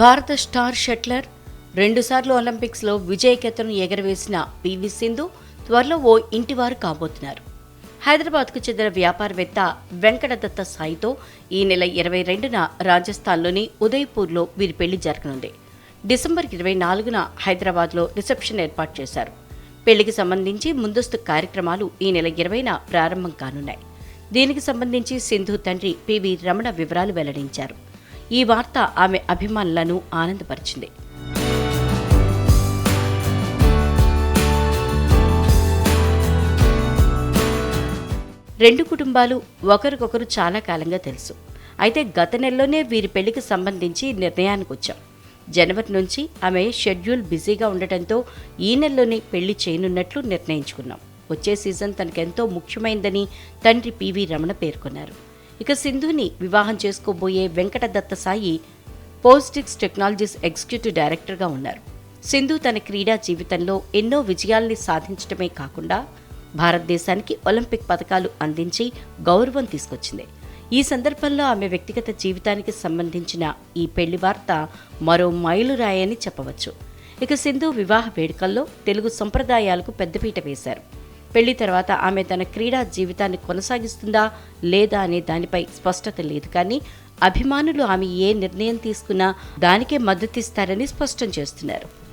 భారత star shuttler రెండుసార్లు ఒలింపిక్స్లో విజయకేతను ఎగరవేసిన పివి సింధు త్వరలో ఓ ఇంటివారు కాబోతున్నారు. హైదరాబాద్కు చెందిన వ్యాపారవేత్త వెంకటదత్త సాయితో ఈ నెల ఇరవై రెండున రాజస్థాన్లోని ఉదయ్పూర్లో వీరి పెళ్ళి జరగనుంది. డిసెంబర్ ఇరవై నాలుగున హైదరాబాద్లో రిసెప్షన్ ఏర్పాటు చేశారు. పెళ్ళికి సంబంధించి ముందస్తు కార్యక్రమాలు ఈ నెల ఇరవైన ప్రారంభం కానున్నాయి. దీనికి సంబంధించి సింధు తండ్రి పివి రమణ వివరాలు వెల్లడించారు. ఈ వార్త ఆమె అభిమానులను ఆనందపరిచింది. రెండు కుటుంబాలు ఒకరికొకరు చాలా కాలంగా తెలుసు. అయితే గత నెలలోనే వీరి పెళ్ళికి సంబంధించి నిర్ణయానికి వచ్చాం. జనవరి నుంచి ఆమె షెడ్యూల్ బిజీగా ఉండటంతో ఈ నెలలోనే పెళ్ళి చేయనున్నట్లు నిర్ణయించుకున్నాం. వచ్చే సీజన్ తనకెంతో ముఖ్యమైందని తండ్రి పివి రమణ పేర్కొన్నారు. ఇక సింధుని వివాహం చేసుకోబోయే Venkatadatta Sai Posidex technologies executive డైరెక్టర్గా ఉన్నారు. సింధు తన క్రీడా జీవితంలో ఎన్నో విజయాల్ని సాధించడమే కాకుండా భారతదేశానికి ఒలింపిక్ పథకాలు అందించి గౌరవం తీసుకొచ్చింది. ఈ సందర్భంలో ఆమె వ్యక్తిగత జీవితానికి సంబంధించిన ఈ పెళ్ళి వార్త మరో మైలురాయని చెప్పవచ్చు. ఇక సింధు వివాహ వేడుకల్లో తెలుగు సంప్రదాయాలకు పెద్దపీట వేశారు. పెళ్ళి తర్వాత ఆమె తన క్రీడా జీవితాన్ని కొనసాగిస్తుందా లేదా అనే దానిపై స్పష్టత లేదు. కానీ అభిమానులు ఆమె ఏ నిర్ణయం తీసుకున్నా దానికే మద్దతిస్తారని స్పష్టం చేస్తున్నారు.